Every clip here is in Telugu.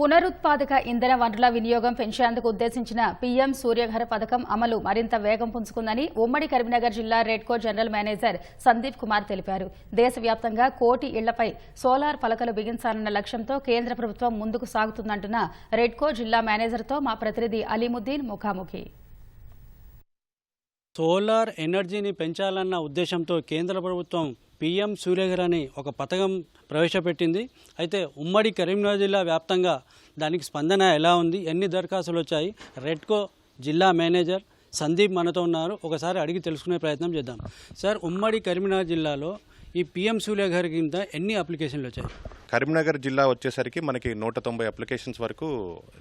పునరుత్పాదక ఇంధన వనరుల వినియోగం పెంచేందుకు ఉద్దేశించిన పీఎం సూర్యఘర పథకం అమలు మరింత వేగం పుంజుకుందని ఉమ్మడి కరీంనగర్ జిల్లా రెడ్కో జనరల్ మేనేజర్ సందీప్ కుమార్ తెలిపారు. దేశవ్యాప్తంగా కోటి ఇళ్ళపై సోలార్ పలకలు బిగించాలన్న లక్ష్యంతో కేంద్ర ప్రభుత్వం ముందుకు సాగుతుందంటున్న రెడ్కో జిల్లా మేనేజర్తో మా ప్రతినిధి అలీముద్దీన్ ముఖాముఖి. సోలార్ ఎనర్జీని పెంచాలన్న ఉద్దేశంతో కేంద్ర ప్రభుత్వం పిఎం సూర్యగర్ అని ఒక పథకం ప్రవేశపెట్టింది. అయితే ఉమ్మడి కరీంనగర్ జిల్లా వ్యాప్తంగా దానికి స్పందన ఎలా ఉంది? ఎన్ని దరఖాస్తులు వచ్చాయి? రెడ్కో జిల్లా మేనేజర్ సందీప్ మనతో ఉన్నారు. ఒకసారి అడిగి తెలుసుకునే ప్రయత్నం చేద్దాం. సార్ ఉమ్మడి కరీంనగర్ జిల్లాలో ఈ పిఎం గారి కింద ఎన్ని అప్లికేషన్లు వచ్చాయి? కరీంనగర్ జిల్లా వచ్చేసరికి మనకి నూట తొంభై అప్లికేషన్స్ వరకు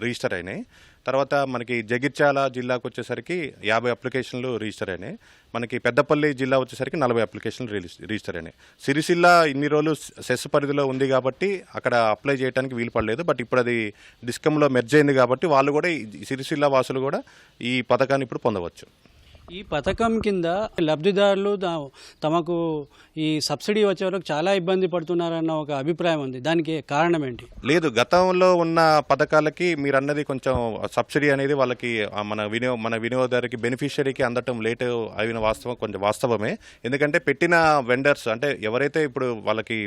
రిజిస్టర్ అయినాయి. తర్వాత మనకి జగిత్యాల జిల్లాకు వచ్చేసరికి యాభై అప్లికేషన్లు రిజిస్టర్ అయినాయి. మనకి పెద్దపల్లి జిల్లా వచ్చేసరికి నలభై అప్లికేషన్లు రిజిస్టర్ అయినాయి. సిరిసిల్ల ఇన్ని రోజులు సెస్ పరిధిలో ఉంది కాబట్టి అక్కడ అప్లై చేయడానికి వీలు పడలేదు. బట్ ఇప్పుడు అది డిస్కంలో మెర్జ్ అయింది కాబట్టి వాళ్ళు కూడా సిరిసిల్ల వాసులు కూడా ఈ పథకాన్ని ఇప్పుడు పొందవచ్చు. ఈ పథకం కింద లబ్ధిదారులు తమకు ఈ సబ్సిడీ వచ్చే వరకు చాలా ఇబ్బంది పడుతున్నారన్న ఒక అభిప్రాయం ఉంది. దానికి కారణం ఏంటి? లేదు గతంలో ఉన్న పథకాలకి మీరు అన్నది కొంచెం సబ్సిడీ అనేది వాళ్ళకి మన వినియో మన వినియోగదారుకి బెనిఫిషరీకి అందటం లేట్ అయిన వాస్తవం కొంచెం వాస్తవమే. ఎందుకంటే పెట్టిన వెండర్స్ అంటే ఎవరైతే ఇప్పుడు వాళ్ళకి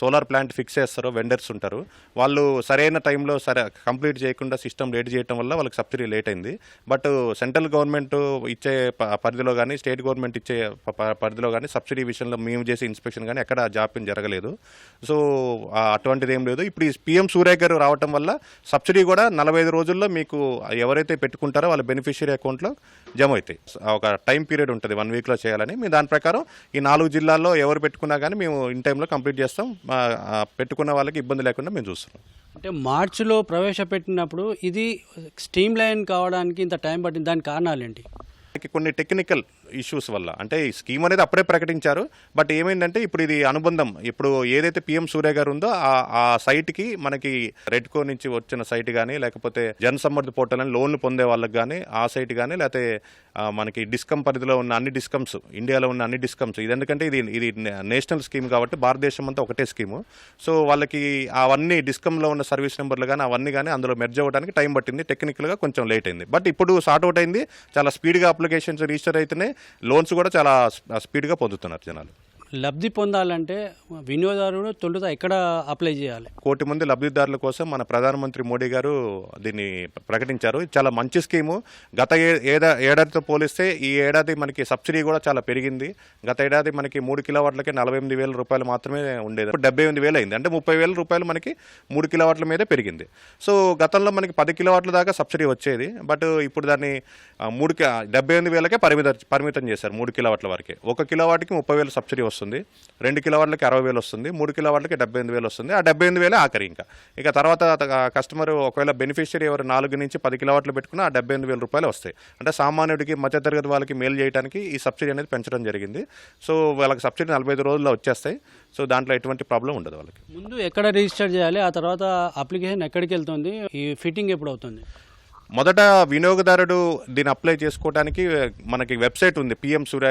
సోలార్ ప్లాంట్ ఫిక్స్ చేస్తారో వెండర్స్ ఉంటారు వాళ్ళు సరైన టైంలో సరే కంప్లీట్ చేయకుండా సిస్టమ్ లేట్ చేయడం వల్ల వాళ్ళకి సబ్సిడీ లేట్ అయింది. బట్ సెంట్రల్ గవర్నమెంట్ ఇచ్చే పరిధిలో కానీ స్టేట్ గవర్నమెంట్ ఇచ్చే ప- పరిధిలో కానీ సబ్సిడీ విషయంలో మేము చేసే ఇన్స్పెక్షన్ కానీ ఎక్కడ జాప్యం జరగలేదు. సో అటువంటిది ఏం లేదు. ఇప్పుడు ఈ పిఎం సూర్య గారు రావటం వల్ల సబ్సిడీ కూడా నలభై ఐదు రోజుల్లో మీకు ఎవరైతే పెట్టుకుంటారో వాళ్ళ బెనిఫిషియరీ అకౌంట్లో జమ అవుతాయి ఒక టైం పీరియడ్ ఉంటుంది వన్ వీక్లో చేయాలని. మీ దాని ప్రకారం ఈ నాలుగు జిల్లాల్లో ఎవరు పెట్టుకున్నా కానీ మేము ఇన్ టైంలో కంప్లీట్ చేస్తాం. పెట్టుకున్న వాళ్ళకి ఇబ్బంది లేకుండా మేము చూస్తున్నాం. అంటే మార్చిలో ప్రవేశపెట్టినప్పుడు ఇది స్ట్రీమ్ లైన్ కావడానికి ఇంత టైం పట్టింది. దానికి కారణాలు ఏంటి మనకి కొన్ని టెక్నికల్ ఇష్యూస్ వల్ల. అంటే ఈ స్కీమ్ అనేది అప్పుడే ప్రకటించారు. బట్ ఏమైందంటే ఇప్పుడు ఇది అనుబంధం. ఇప్పుడు ఏదైతే పిఎం సూర్య గారు ఉందో ఆ సైట్కి మనకి రెడ్కో నుంచి వచ్చిన సైట్ కానీ లేకపోతే జన్ పోర్టల్ అని లోన్లు పొందే వాళ్ళకి కానీ ఆ సైట్ కానీ లేకపోతే మనకి డిస్కమ్ పరిధిలో ఉన్న అన్ని డిస్కమ్స్ ఇండియాలో ఉన్న అన్ని డిస్కమ్స్ ఇది ఎందుకంటే ఇది ఇది నేషనల్ స్కీమ్ కాబట్టి భారతదేశం అంతా ఒకటే స్కీము సో వాళ్ళకి అవన్నీ డిస్కమ్లో ఉన్న సర్వీస్ నెంబర్లు కానీ అవన్నీ కానీ అందులో మెర్జ్ అవ్వడానికి టైం పట్టింది. టెక్నికల్గా కొంచెం లేట్ అయింది. బట్ ఇప్పుడు సార్ట్ అవుట్ అయింది. చాలా స్పీడ్గా అప్లికేషన్స్ రిజిస్టర్ అవుతున్నాయి లోన్స్ కూడా చాలా స్పీడ్గా పొందుతున్నారు జనాలు. లబ్ధి పొందాలంటే వినియోగదారుడు తొలుత ఎక్కడ అప్లై చేయాలి? కోటి మంది లబ్ధిదారుల కోసం మన ప్రధానమంత్రి మోడీ గారు దీన్ని ప్రకటించారు. చాలా మంచి స్కీము. గత ఏ- ఏడా ఏడాదితో పోలిస్తే ఈ ఏడాది మనకి సబ్సిడీ కూడా చాలా పెరిగింది. గత ఏడాది మనకి మూడు కిలోవాట్లకి నలభై ఎనిమిది వేల రూపాయలు మాత్రమే ఉండేది. డెబ్బై ఎనిమిది వేలు అయింది. అంటే ముప్పై వేల రూపాయలు మనకి మూడు కిలోవాట్ల మీదే పెరిగింది. సో గతంలో మనకి పది కిలోవాట్ల దాకా సబ్సిడీ వచ్చేది. బట్ ఇప్పుడు దాన్ని మూడు కి- డెబ్బై ఎనిమిది వేలకే పరిమిత పరిమితం చేశారు మూడు కిలోవాట్ల వరకే. ఒక కిలోవాట్కి ముప్పై వేల సబ్సిడీ వస్తుంది. రెండు కిలోవాట్లకి అరవై వేలు వస్తుంది. మూడు కిలోవాట్లకి డెబ్బై ఎనిమిది వేలు వస్తుంది. ఆ డెబ్బై ఎనిమిది వేలే ఆఖరి ఇంకా. ఇక తర్వాత కస్టమర్ ఒకవేళ బెనిఫిషియరీ ఎవరు నాలుగు నుంచి పది కిలోవాట్లు పెట్టుకున్నా ఆ డెబ్బై ఎనిమిది వేల రూపాయలు వస్తాయి. అంటే సామాన్యుడికి మధ్యతరగతి వాళ్ళకి మేలు చేయడానికి ఈ సబ్సిడీ అనేది పెంచడం జరిగింది. సో వాళ్ళకి సబ్సిడీ నలభై ఐదు రోజుల్లో వచ్చేస్తాయి. సో దాంట్లో ఎటువంటి ప్రాబ్లం ఉండదు వాళ్ళకి. ముందు ఎక్కడ రిజిస్టర్ చేయాలి? ఆ తర్వాత అప్లికేషన్ ఎక్కడికి వెళ్తుంది? ఈ ఫిట్టింగ్ ఎప్పుడు అవుతుంది మొదట వినియోగదారుడు దీన్ని అప్లై చేసుకోవడానికి మనకి వెబ్సైట్ ఉంది పిఎం సూర్య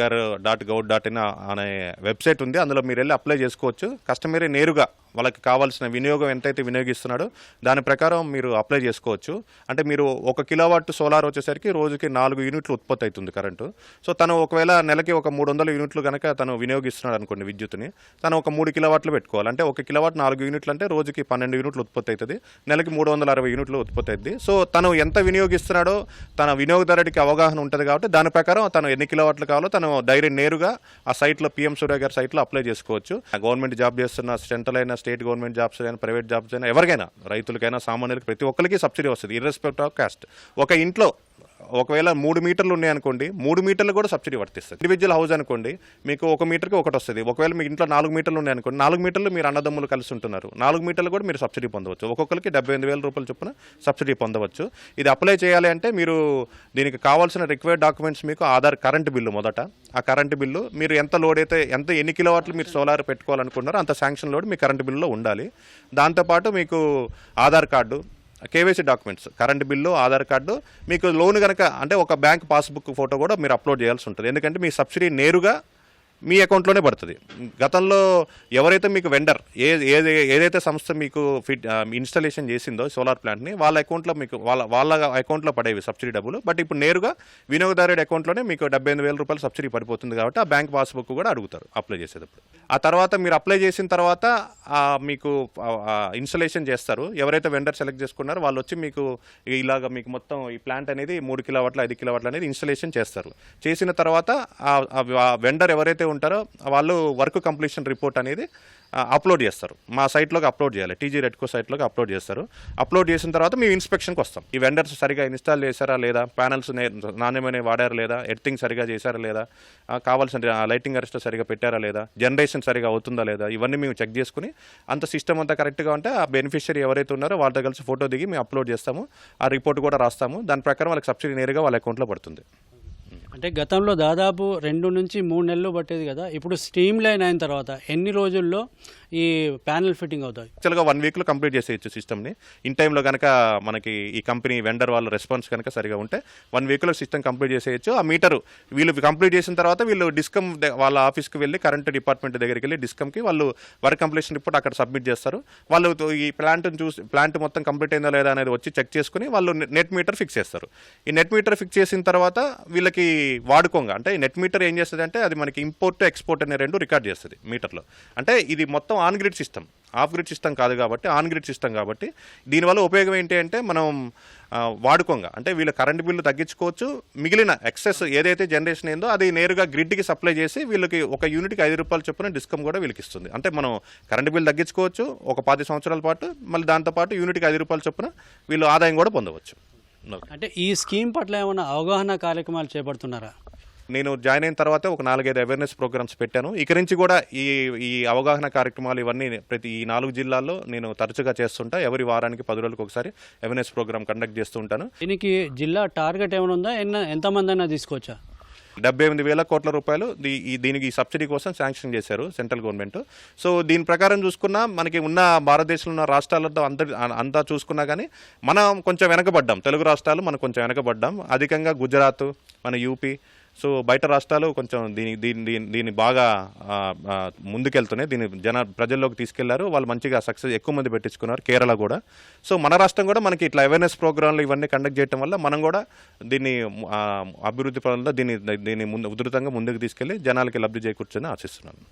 గారు డాట్ గవ్ డాట్ ఇన్ అనే వెబ్సైట్ ఉంది. అందులో మీరు వెళ్ళి అప్లై చేసుకోవచ్చు. కస్టమరే నేరుగా వాళ్ళకి కావాల్సిన వినియోగం ఎంతైతే వినియోగిస్తున్నాడో దాని ప్రకారం మీరు అప్లై చేసుకోవచ్చు. అంటే మీరు ఒక కిలోవాట్ సోలార్ వచ్చేసరికి రోజుకి నాలుగు యూనిట్లు ఉత్పత్తి అవుతుంది కరెంటు. సో తను ఒకవేళ నెలకి ఒక మూడు వందల యూనిట్లు కనుక తను వినియోగిస్తున్నాడు అనుకోండి విద్యుత్ని తను ఒక మూడు కిలోవాట్లు పెట్టుకోవాలి. అంటే ఒక కిలోవాట్ నాలుగు యూనిట్లు అంటే రోజుకి పన్నెండు యూనిట్లు ఉత్పత్తి అవుతుంది. నెలకి మూడు వందల అరవై యూనిట్లు ఉత్పత్తి అవుతుంది. సో తను ఎంత వినియోగిస్తున్నాడో తన వినియోగదారుడికి అవగాహన ఉంటుంది కాబట్టి దాని ప్రకారం తను ఎన్ని కిలోవాట్లు కావాలో తను డైరెక్ట్ నేరుగా ఆ సైట్లో పిఎం సూర్య గారి సైట్లో అప్లై చేసుకోవచ్చు. గవర్నమెంట్ జాబ్ చేస్తున్న సెంట్రల్ అయినా స్టేట్ గవర్నమెంట్ జాబ్స్ అయినా ప్రైవేట్ జాబ్స్ అయినా ఎవరికైనా రైతులకైనా సామాన్యులకి ప్రతి ఒక్కరికి సబ్సిడీ వస్తుంది ఇర్రెస్పెక్ట్ ఆఫ్ కాస్ట్ ఒక ఇంట్లో ఒకవేళ మూడు మీటర్లు ఉన్నాయనుకోండి మూడు మీటర్లు కూడా సబ్సిడీ వర్తిస్తుంది. ఇండివిజువల్ హౌస్ అనుకోండి మీకు ఒక మీటర్కి ఒకటి వస్తుంది. ఒకవేళ మీ ఇంట్లో నాలుగు మీటర్లు ఉన్నాయనుకోండి నాలుగు మీటర్లు మీరు అన్నదమ్ములు కలిసి ఉంటున్నారు. నాలుగు మీటర్లు కూడా మీరు సబ్సిడీ పొందవచ్చు. ఒక్కొక్కరికి డెబ్బై ఎనిమిది వేల రూపాయల చొప్పున సబ్సిడీ పొందవచ్చు. ఇది అప్లై చేయాలి అంటే మీరు దీనికి కావాల్సిన రిక్వైర్డ్ డాక్యుమెంట్స్ మీకు ఆధార్ కరెంట్ బిల్లు మొదట. ఆ కరెంట్ బిల్లు మీరు ఎంత లోడ్ అయితే ఎంత ఎన్ని కిలోవాట్లు మీరు సోలార్ పెట్టుకోవాలనుకున్నారో అంత శాంక్షన్ లోడ్ మీ కరెంట్ బిల్లులో ఉండాలి. దాంతోపాటు మీకు Aadhaar card KYC documents current bill Aadhaar card మీకు లోన్ కనుక అంటే ఒక బ్యాంక్ పాస్బుక్ ఫోటో కూడా మీరు అప్లోడ్ చేయాల్సి ఉంటుంది. ఎందుకంటే మీ సబ్సిడీ నేరుగా మీ అకౌంట్లోనే పడుతుంది. గతంలో ఎవరైతే మీకు వెండర్ ఏ ఏది ఏదైతే సంస్థ మీకు ఫిట్ ఇన్స్టాలేషన్ చేసిందో సోలార్ ప్లాంట్ని వాళ్ళ అకౌంట్లో మీకు వాళ్ళ వాళ్ళ అకౌంట్లో పడేవి సబ్సిడీ డబ్బులు. బట్ ఇప్పుడు నేరుగా వినియోగదారుడి అకౌంట్లోనే మీకు డెబ్బై ఎనిమిది వేల రూపాయలు సబ్సిడీ పడిపోతుంది కాబట్టి ఆ బ్యాంక్ పాస్బుక్ కూడా అడుగుతారు అప్లై చేసేటప్పుడు. ఆ తర్వాత మీరు అప్లై చేసిన తర్వాత మీకు ఇన్స్టలేషన్ చేస్తారు. ఎవరైతే వెండర్ సెలెక్ట్ చేసుకున్నారో వాళ్ళు వచ్చి మీకు ఇలాగ మీకు మొత్తం ఈ ప్లాంట్ అనేది మూడు కిలోవాట్ల ఐదు కిలోవాట్ల అనేది ఇన్స్టలేషన్ చేస్తారు. చేసిన తర్వాత ఆ వెండర్ ఎవరైతే ఉంటారో వాళ్ళు వర్క్ కంప్లీషన్ రిపోర్ట్ అనేది అప్లోడ్ చేస్తారు. మా సైట్లోకి అప్లోడ్ చేయాలి. టీజీ రెడ్కో సైట్లోకి అప్లోడ్ చేస్తారు. అప్లోడ్ చేసిన తర్వాత మేము ఇన్స్పెక్షన్కి వస్తాం. ఈ వెండర్స్ సరిగా ఇన్స్టాల్ చేశారా లేదా? ప్యానల్స్ నాణ్యమైన వాడారా లేదా? ఎడిటింగ్ సరిగా చేశారా లేదా? కావాల్సిన లైటింగ్ అరెస్ట్ సరిగా పెట్టారా లేదా? జనరేషన్ సరిగా అవుతుందా లేదా? ఇవన్నీ మేము చెక్ చేసుకుని అంత సిస్టమ్ అంతా కరెక్ట్గా ఉంటే ఆ బెనిఫిషియరీ ఎవరైతే ఉన్నారో వాళ్ళతో కలిసి ఫోటో దిగి మేము అప్లోడ్ చేస్తాము. ఆ రిపోర్ట్ కూడా రాస్తాము. దాని ప్రకారం వాళ్ళకి సబ్సిడీ నేరుగా వాళ్ళ అకౌంట్లో పడుతుంది. అంటే గతంలో దాదాపు రెండు నుంచి మూడు నెలలు పట్టేది కదా. ఇప్పుడు స్ట్రీమ్ లైన్ అయిన తర్వాత ఎన్ని రోజుల్లో ఈ ప్యానల్ ఫిట్టింగ్ అవుతాయి. యాక్చువల్గా వన్ వీక్లో కంప్లీట్ చేసేయచ్చు సిస్టమ్ని ఇన్ టైంలో కనుక మనకి ఈ కంపెనీ వెండర్ వాళ్ళ రెస్పాన్స్ కనుక సరిగా ఉంటే వన్ వీక్లో సిస్టమ్ కంప్లీట్ చేసేయచ్చు. ఆ మీటరు వీళ్ళు కంప్లీట్ చేసిన తర్వాత వీళ్ళు డిస్కమ్ వాళ్ళ ఆఫీస్కి వెళ్ళి కరెంట్ డిపార్ట్మెంట్ దగ్గరికి వెళ్ళి డిస్కమ్కి వాళ్ళు వర్క్ కంప్లీషన్ రిపోర్ట్ అక్కడ సబ్మిట్ చేస్తారు. వాళ్ళు ఈ ప్లాంట్ని చూసి ప్లాంట్ మొత్తం కంప్లీట్ అయిందా లేదా అనేది వచ్చి చెక్ చేసుకుని వాళ్ళు నెట్ మీటర్ ఫిక్స్ చేస్తారు. ఈ నెట్ మీటర్ ఫిక్స్ చేసిన తర్వాత వీళ్ళకి వాడుకోంగా. అంటే ఈ నెట్ మీటర్ ఏం చేస్తుంది అంటే అది మనకి ఇంపోర్ట్ ఎక్స్పోర్ట్ అనే రెండు రికార్డ్ చేస్తుంది మీటర్లో అంటే ఇది మొత్తం on grid system off grid system కాదు కాబట్టి ఆన్ గ్రిడ్ సిస్టమ్ కాబట్టి దీనివల్ల ఉపయోగం ఏంటి అంటే మనం వాడుకోంగా. అంటే వీళ్ళ కరెంట్ బిల్లు తగ్గించుకోవచ్చు. మిగిలిన ఎక్సెస్ ఏదైతే జనరేషన్ అయిందో అది నేరుగా గ్రిడ్కి సప్లై చేసి వీళ్ళకి ఒక యూనిట్కి ఐదు రూపాయలు చొప్పున డిస్కౌంట్ కూడా వీళ్ళకి ఇస్తుంది అంటే మనం కరెంట్ బిల్ తగ్గించుకోవచ్చు ఒక పది సంవత్సరాల పాటు మళ్ళీ దాంతోపాటు యూనిట్కి ఐదు రూపాయలు చొప్పున వీళ్ళు ఆదాయం కూడా పొందవచ్చు. అంటే ఈ స్కీమ్ పట్ల ఏమైనా అవగాహన కార్యక్రమాలు చేపడుతున్నారా? నేను జాయిన్ అయిన తర్వాత ఒక నాలుగైదు అవేర్నెస్ ప్రోగ్రామ్స్ పెట్టాను. ఇక నుంచి కూడా ఈ ఈ అవగాహన కార్యక్రమాలు ఇవన్నీ ప్రతి ఈ నాలుగు జిల్లాల్లో నేను తరచుగా చేస్తుంటా. ఎవరి వారానికి పది రోజులకు ఒకసారి అవేర్నెస్ ప్రోగ్రామ్ కండక్ట్ చేస్తూ ఉంటాను. దీనికి జిల్లా టార్గెట్ ఏమైనా ఉందా? ఎంతమంది అయినా తీసుకోవచ్చా డెబ్బై ఎనిమిది వేల కోట్ల రూపాయలు దీనికి ఈ సబ్సిడీ కోసం శాంక్షన్ చేశారు సెంట్రల్ గవర్నమెంట్. సో దీని ప్రకారం చూసుకున్నా మనకి ఉన్న భారతదేశంలో ఉన్న రాష్ట్రాలతో అంత అంతా చూసుకున్నా కానీ మనం కొంచెం వెనకబడ్డాం. తెలుగు రాష్ట్రాలు మనం కొంచెం వెనకబడ్డాం. అధికంగా గుజరాత్ మన యూపీ సో బయట రాష్ట్రాలు కొంచెం దీని దీని దీన్ని బాగా ముందుకెళ్తున్నాయి. దీన్ని జన ప్రజల్లోకి తీసుకెళ్ళారు. వాళ్ళు మంచిగా సక్సెస్ ఎక్కువ మంది పెట్టించుకున్నారు కేరళ కూడా. సో మన రాష్ట్రం కూడా మనకి ఇట్లా అవేర్నెస్ ప్రోగ్రాంలు ఇవన్నీ కండక్ట్ చేయడం వల్ల మనం కూడా దీన్ని అభివృద్ధి పనుల్లో దీన్ని దీన్ని ముందు ఉధృతంగా ముందుకు తీసుకెళ్ళి జనాలకి లబ్ధి చేకూర్చని ఆశిస్తున్నాను.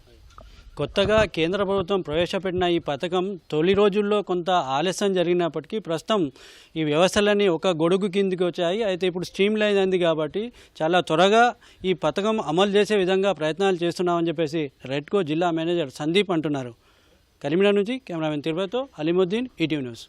కొత్తగా కేంద్ర ప్రభుత్వం ప్రవేశపెట్టిన ఈ పథకం తొలి రోజుల్లో కొంత ఆలస్యం జరిగినప్పటికీ ప్రస్తుతం ఈ వ్యవస్థలన్నీ ఒక గొడుగు కిందికి వచ్చాయి. అయితే ఇప్పుడు స్ట్రీమ్ లైన్ అంది కాబట్టి చాలా త్వరగా ఈ పథకం అమలు చేసే విధంగా ప్రయత్నాలు చేస్తున్నామని చెప్పేసి రెడ్కో జిల్లా మేనేజర్ సందీప్ అంటున్నారు. కరీంనగర్ నుంచి కెమెరామెన్ తిరుపతితో అలీముద్దీన్ ఈటీవీ న్యూస్.